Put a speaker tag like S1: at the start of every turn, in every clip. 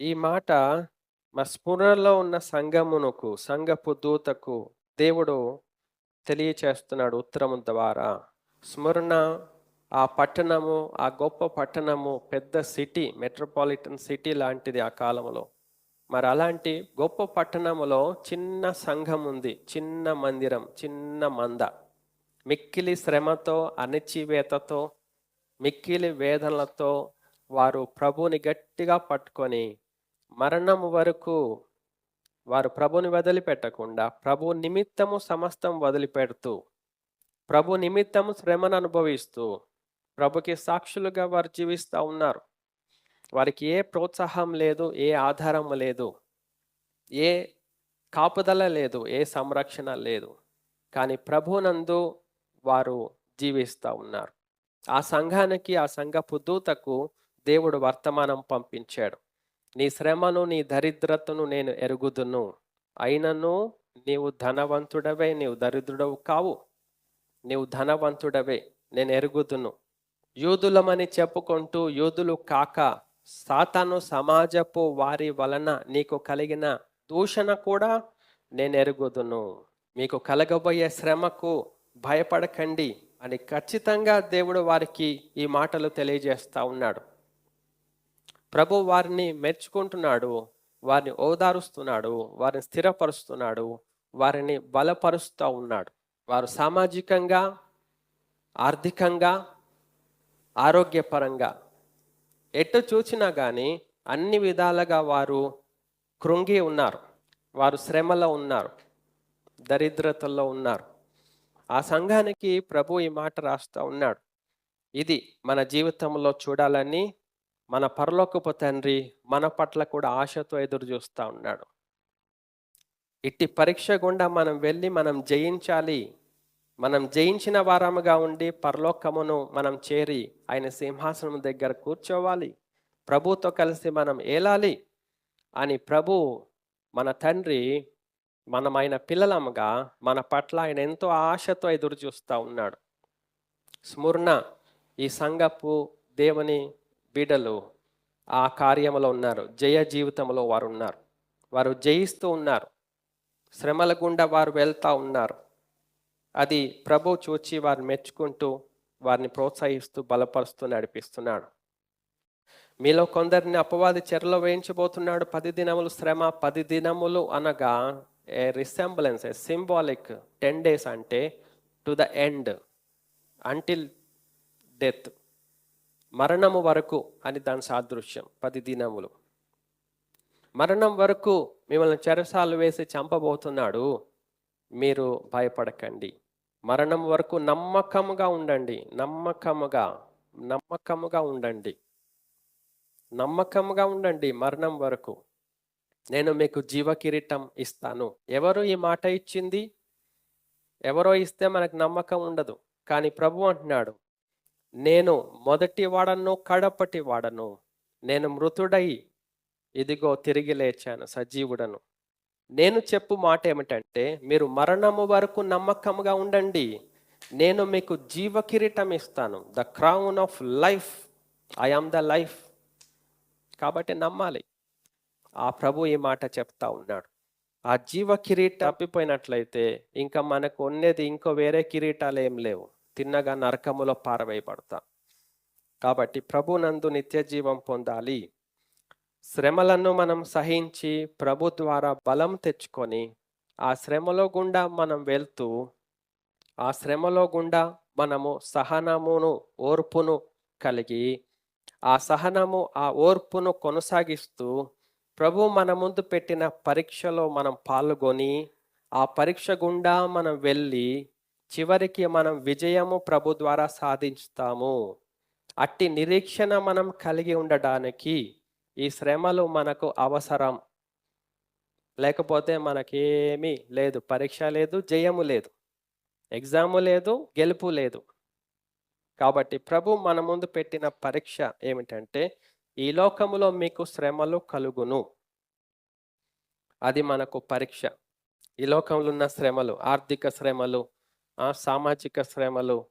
S1: ఈ మాట మా స్ఫురణలో ఉన్న సంఘమునకు సంఘపు దూతకు దేవుడు తెలియచేస్తున్నాడు ఉత్తరము ద్వారా. స్మరణ ఆ పట్టణము ఆ గొప్ప పట్టణము పెద్ద సిటీ మెట్రోపాలిటన్ సిటీ లాంటిది ఆ కాలంలో మరి అలాంటి గొప్ప పట్టణములో చిన్న సంఘం ఉంది చిన్న మందిరం చిన్న మంద. మిక్కిలి శ్రమతో అణచివేతతో మిక్కిలి వేదనలతో వారు ప్రభుని గట్టిగా పట్టుకొని మరణం వరకు వారు ప్రభుని వదిలిపెట్టకుండా ప్రభు నిమిత్తము సమస్తం వదిలిపెడుతూ ప్రభు నిమిత్తము శ్రమను అనుభవిస్తూ ప్రభుకి సాక్షులుగా వారు జీవిస్తూ ఉన్నారు. వారికి ఏ ప్రోత్సాహం లేదు ఏ ఆధారం లేదు ఏ కాపుదల లేదు ఏ సంరక్షణ లేదు. కానీ ప్రభునందు వారు జీవిస్తూ ఉన్నారు. ఆ సంఘానికి ఆ సంఘపు దూతకు దేవుడు వర్తమానం పంపించాడు. నీ శ్రమను నీ దరిద్రతను నేను ఎరుగుదును. అయినను నీవు ధనవంతుడవే నీవు దరిద్రుడవు కావు. నీవు ధనవంతుడవే నేను ఎరుగుదును. యూదులమని చెప్పుకుంటూ యూదులు కాక సాతాను సమాజపు వారి వలన నీకు కలిగిన దూషణ కూడా నేను ఎరుగుదును. మీకు కలగబోయే శ్రమకు భయపడకండి అని ఖచ్చితంగా దేవుడు వారికి ఈ మాటలు తెలియజేస్తా ఉన్నాడు. ప్రభు వారిని మెచ్చుకుంటున్నాడు వారిని ఓదారుస్తున్నాడు వారిని స్థిరపరుస్తున్నాడు వారిని బలపరుస్తూ ఉన్నాడు. వారు సామాజికంగా ఆర్థికంగా ఆరోగ్యపరంగా ఎటు చూసినా కానీ అన్ని విధాలుగా వారు కృంగి ఉన్నారు. వారు శ్రమలో ఉన్నారు. దరిద్రతల్లో ఉన్నారు. ఆ సంఘానికి ప్రభు ఈ మాట రాస్తూ ఉన్నాడు. ఇది మన జీవితంలో చూడాలని మన పరలోకపు తండ్రి మన పట్ల కూడా ఆశతో ఎదురు చూస్తూ ఉన్నాడు. ఇట్టి పరీక్ష గుండా మనం వెళ్ళి మనం జయించాలి. మనం జయించిన వారముగా ఉండి పరలోకమును మనం చేరి ఆయన సింహాసనం దగ్గర కూర్చోవాలి. ప్రభుతో కలిసి మనం ఏలాలి అని ప్రభు మన తండ్రి మనమైన పిల్లలముగా మన పట్ల ఆయన ఎంతో ఆశతో ఎదురు చూస్తూ ఉన్నాడు. స్మరణ ఈ సంగపు దేవుని బిడలు ఆ కార్యములో ఉన్నారు. జయ జీవితంలో వారు ఉన్నారు. వారు జయిస్తూ ఉన్నారు. శ్రమల గుండా వారు వెళ్తూ ఉన్నారు. అది ప్రభు చూచి వారిని మెచ్చుకుంటూ వారిని ప్రోత్సహిస్తూ బలపరుస్తూ నడిపిస్తున్నాడు. మీలో కొందరిని అపవాది చెరలో వేయించబోతున్నాడు. పది దినములు శ్రమ పది దినములు అనగా a resemblance a symbolic ten days అంటే to the end until death మరణము వరకు అని దాని సాదృశ్యం పది దినములు. మరణం వరకు మిమ్మల్ని చెరసాలు వేసి చంపబోతున్నాడు మీరు భయపడకండి. మరణం వరకు నమ్మకముగా ఉండండి నమ్మకముగా నమ్మకముగా ఉండండి. నమ్మకముగా ఉండండి మరణం వరకు. నేను మీకు జీవ కిరీటం ఇస్తాను. ఎవరు ఈ మాట ఇచ్చింది? ఎవరో ఇస్తే మనకు నమ్మకం ఉండదు. కానీ ప్రభు అంటున్నాడు నేను మొదటి వాడను కడపటి వాడను. నేను మృతుడై ఇదిగో తిరిగి లేచాను సజీవుడను. నేను చెప్పు మాట ఏమిటంటే మీరు మరణము వరకు నమ్మకంగా ఉండండి. నేను మీకు జీవ కిరీటం ఇస్తాను the crown of life I am the life కాబట్టి నమ్మాలి. ఆ ప్రభు ఈ మాట చెప్తా ఉన్నాడు. ఆ జీవ కిరీట తప్పిపోయినట్లయితే ఇంకా మనకు ఉన్నది ఇంకో వేరే కిరీటాలు ఏం లేవు. తిన్నగా నరకములో పారవేయబడతాం. కాబట్టి ప్రభునందు నిత్య జీవం పొందాలి. శ్రమలను మనం సహించి ప్రభు ద్వారా బలం తెచ్చుకొని ఆ శ్రమలో గుండా మనం వెళ్తూ ఆ శ్రమలో గుండా మనము సహనమును ఓర్పును కలిగి ఆ సహనము ఆ ఓర్పును కొనసాగిస్తూ ప్రభు మన ముందు పెట్టిన పరీక్షలో మనం పాల్గొని ఆ పరీక్ష గుండా మనం వెళ్ళి చివరికి మనం విజయము ప్రభు ద్వారా సాధిస్తాము అట్టి నిరీక్షణ మనం కలిగి ఉండడానికి ఈ శ్రమలు మనకు అవసరం. లేకపోతే మనకేమీ లేదు పరీక్ష లేదు జయము లేదు ఎగ్జాము లేదు గెలుపు లేదు. కాబట్టి ప్రభు మన ముందు పెట్టిన పరీక్ష ఏమిటంటే ఈ లోకములో మీకు శ్రమలు కలుగును. అది మనకు పరీక్ష. ఈ లోకంలో ఉన్న శ్రమలు ఆర్థిక శ్రమలు సామాజిక శ్రమలు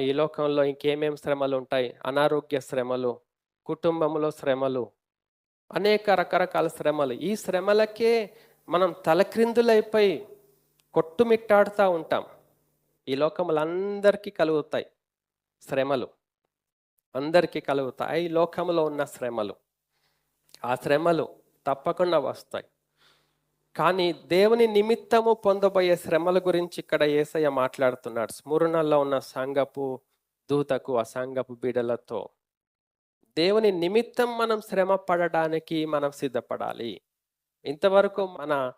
S1: ఈ లోకంలో ఇంకేమేం శ్రమలు ఉంటాయి? అనారోగ్య శ్రమలు కుటుంబంలో శ్రమలు అనేక రకరకాల శ్రమలు. ఈ శ్రమలకే మనం తలక్రిందులైపోయి కొట్టుమిట్టాడుతూ ఉంటాం. ఈ లోకములు అందరికీ కలుగుతాయి శ్రమలు. అందరికీ కలుగుతాయి. ఈ లోకంలో ఉన్న శ్రమలు. ఆ శ్రమలు తప్పకుండా వస్తాయి. కానీ దేవుని నిమిత్తము పొందబోయే శ్రమల గురించి ఇక్కడ ఏసయ్య మాట్లాడుతున్నాడు. స్మరణలో ఉన్న సంగపు దూతకు ఆ సంగపు బిడలతో. దేవుని నిమిత్తం మనం శ్రమ పడడానికి మనం సిద్ధపడాలి. ఇంతవరకు మన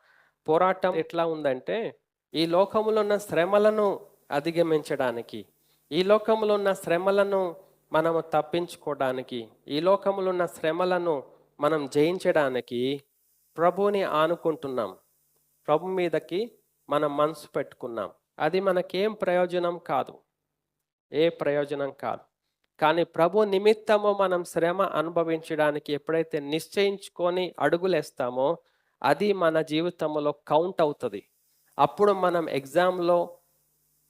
S1: పోరాటం ఎట్లా ఉందంటే ఈ లోకములో ఉన్న శ్రమలను అధిగమించడానికి ఈ లోకములో ఉన్న శ్రమలను మనము తప్పించుకోవడానికి ఈ లోకములో ఉన్న శ్రమలను మనం జయించడానికి ప్రభుని ఆనుకుంటున్నాం. ప్రభు మీదకి మనం మనసు పెట్టుకున్నాం. అది మనకేం ప్రయోజనం కాదు. ఏ ప్రయోజనం కాదు. కానీ ప్రభు నిమిత్తము మనం శ్రమ అనుభవించడానికి ఎప్పుడైతే నిశ్చయించుకొని అడుగులేస్తామో అది మన జీవితంలో కౌంట్ అవుతుంది. అప్పుడు మనం ఎగ్జామ్లో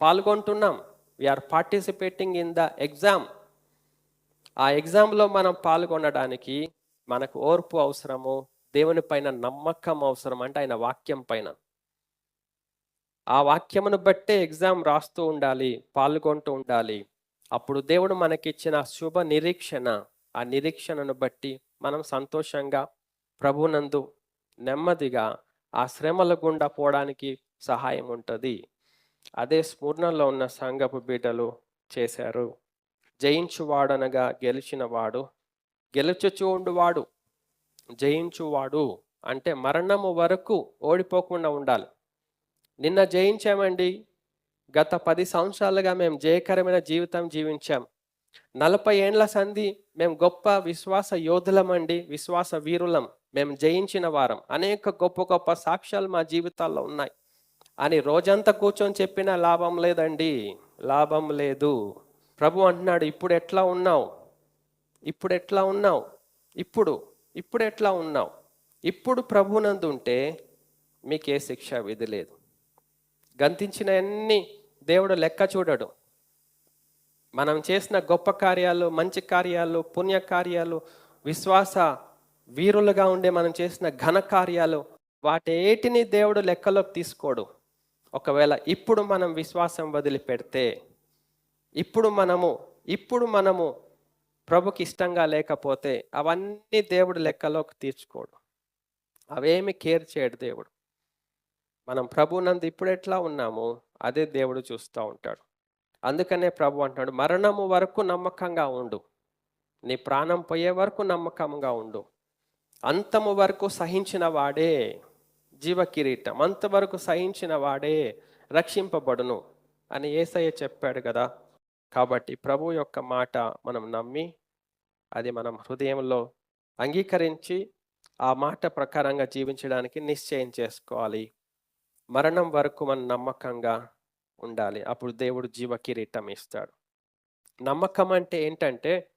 S1: పాల్గొంటున్నాం. We are participating in the exam ఆ ఎగ్జామ్లో మనం పాల్గొనడానికి మనకు ఓర్పు అవసరము దేవుని పైన నమ్మకం అవసరం అంటే ఆయన వాక్యం పైన. ఆ వాక్యమును బట్టే ఎగ్జామ్ రాస్తూ ఉండాలి పాల్గొంటూ ఉండాలి. అప్పుడు దేవుడు మనకిచ్చిన శుభ నిరీక్షణ ఆ నిరీక్షణను బట్టి మనం సంతోషంగా ప్రభునందు నెమ్మదిగా ఆ శ్రమల గుండా పోవడానికి సహాయం ఉంటుంది. అదే స్మూర్ణలో ఉన్న సంఘపు బిడ్డలు చేశారు. జయించువాడనగా గెలిచినవాడు గెలుచుచూ ఉండువాడు జయించువాడు. అంటే మరణము వరకు ఓడిపోకుండా ఉండాలి. నిన్న జయించామండి. గత పది సంవత్సరాలుగా మేము జయకరమైన జీవితం జీవించాం. నలభై ఏండ్ల సంధి మేము గొప్ప విశ్వాస యోధులమండి విశ్వాస వీరులం. మేము జయించిన వారం. అనేక గొప్ప గొప్ప సాక్ష్యాలు మా జీవితాల్లో ఉన్నాయి. అని రోజంతా కూర్చొని చెప్పిన లాభం లేదండి. లాభం లేదు. ప్రభు అంటున్నాడు ఇప్పుడు ఎట్లా ఉన్నావు? ఇప్పుడు ఎట్లా ఉన్నావు? ఇప్పుడు ఇప్పుడు ఎట్లా ఉన్నావు? ఇప్పుడు ప్రభునందు ఉంటే మీకే శిక్ష విధి లేదు. గంతించిన అన్ని దేవుడు లెక్క చూడడు. మనం చేసిన గొప్ప కార్యాలు మంచి కార్యాలు పుణ్య కార్యాలు విశ్వాస వీరులుగా ఉండే మనం చేసిన ఘన కార్యాలు వాటేటిని దేవుడు లెక్కలోకి తీసుకోడు. ఒకవేళ ఇప్పుడు మనం విశ్వాసం వదిలిపెడితే ఇప్పుడు మనము ఇప్పుడు మనము ప్రభుకి ఇష్టంగా లేకపోతే అవన్నీ దేవుడు లెక్కలోకి తీర్చుకోడు. అవేమి కేర్ చేయడు దేవుడు. మనం ప్రభునందు ఇప్పుడు ఎట్లా ఉన్నామో అదే దేవుడు చూస్తూ ఉంటాడు. అందుకనే ప్రభు అంటాడు మరణము వరకు నమ్మకంగా ఉండు. నీ ప్రాణం పోయే వరకు నమ్మకంగా ఉండు. అంతము వరకు సహించిన వాడే జీవ కిరీటం అంతవరకు సహించిన వాడే రక్షింపబడును అని ఏసయ్య చెప్పాడు కదా. కాబట్టి ప్రభు యొక్క మాట మనం నమ్మి అది మనం హృదయంలో అంగీకరించి ఆ మాట ప్రకారంగా జీవించడానికి నిశ్చయం చేసుకోవాలి. మరణం వరకు మనం నమ్మకంగా ఉండాలి. అప్పుడు దేవుడు జీవ కిరీటం ఇస్తాడు. నమ్మకం అంటే ఏంటంటే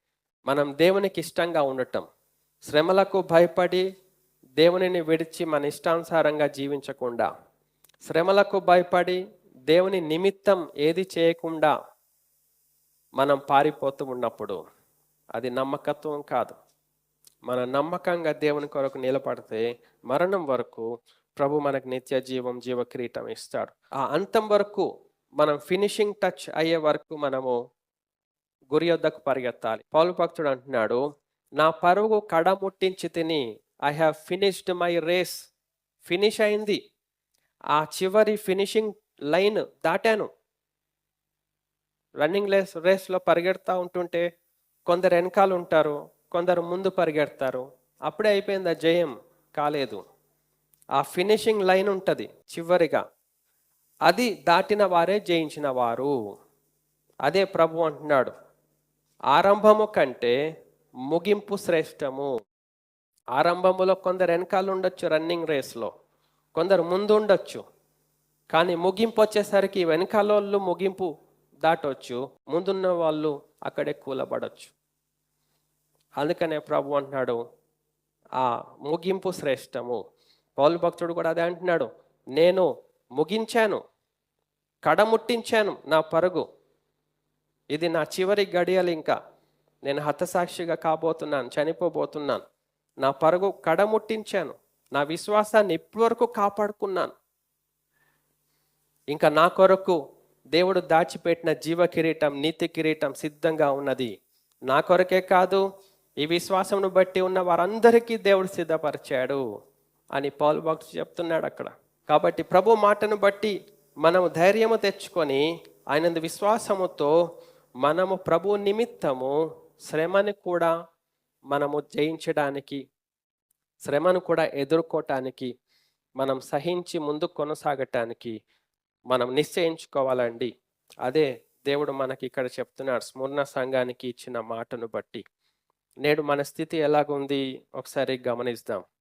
S1: మనం దేవునికి ఇష్టంగా ఉండటం. శ్రమలకు భయపడి దేవునిని విడిచి మన ఇష్టానుసారంగా జీవించకుండా శ్రమలకు భయపడి దేవుని నిమిత్తం ఏది చేయకుండా మనం పారిపోతూ ఉన్నప్పుడు అది నమ్మకత్వం కాదు. మన నమ్మకంగా దేవుని కొరకు నిలబడితే మరణం వరకు ప్రభు మనకు నిత్య జీవం జీవ కిరీటం ఇస్తాడు. ఆ అంతం వరకు మనం ఫినిషింగ్ టచ్ అయ్యే వరకు మనము గురి వద్దకు పరిగెత్తాలి. పౌలు భక్తుడు అంటున్నాడు నా పరువు కడ ముట్టించి తిని I have finished my race finish అయింది. ఆ చివరి ఫినిషింగ్ లైన్ దాటాను. రన్నింగ్ రేస్ రేస్లో పరిగెడతా ఉంటుంటే కొందరు వెనకాల ఉంటారు కొందరు ముందు పరిగెడతారు. అప్పుడే అయిపోయింది ఆ జయం కాలేదు. ఆ ఫినిషింగ్ లైన్ ఉంటుంది చివరిగా. అది దాటిన వారే జయించిన వారు. అదే ప్రభు అంటున్నాడు. ఆరంభము కంటే ముగింపు శ్రేష్టము. ఆరంభములో కొందరు వెనకాల ఉండొచ్చు రన్నింగ్ రేస్లో కొందరు ముందు ఉండొచ్చు. కానీ ముగింపు వచ్చేసరికి వెనకాలోళ్ళు ముగింపు దాటొచ్చు ముందున్న వాళ్ళు అక్కడే కూలబడచ్చు. అందుకనే ప్రభు అంటున్నాడు ఆ ముగింపు శ్రేష్టము. పౌలు భక్తుడు కూడా అదే అంటున్నాడు నేను ముగించాను కడముట్టించాను నా పరుగు. ఇది నా చివరి గడియలు ఇంకా. నేను హతసాక్షిగా కాబోతున్నాను చనిపోబోతున్నాను. నా పరుగు కడముట్టించాను. నా విశ్వాసాన్ని ఇప్పటివరకు కాపాడుకున్నాను. ఇంకా నా కొరకు దేవుడు దాచిపెట్టిన జీవ కిరీటం నీతి కిరీటం సిద్ధంగా ఉన్నది. నా కొరకే కాదు ఈ విశ్వాసమును బట్టి ఉన్న వారందరికీ దేవుడు సిద్ధపరిచాడు అని పౌల్ భక్తుడు చెప్తున్నాడు అక్కడ. కాబట్టి ప్రభు మాటను బట్టి మనము ధైర్యము తెచ్చుకొని ఆయన విశ్వాసముతో మనము ప్రభు నిమిత్తము శ్రమని కూడా మనము జయించడానికి శ్రమను కూడా ఎదుర్కోవటానికి మనం సహించి ముందు కొనసాగటానికి మనం నిశ్చయించుకోవాలండి. అదే దేవుడు మనకి ఇక్కడ చెప్తున్నాడు స్మరణ సంఘానికి ఇచ్చిన మాటను బట్టి. నేడు మన స్థితి ఎలాగుంది? ఒకసారి గమనిస్తాం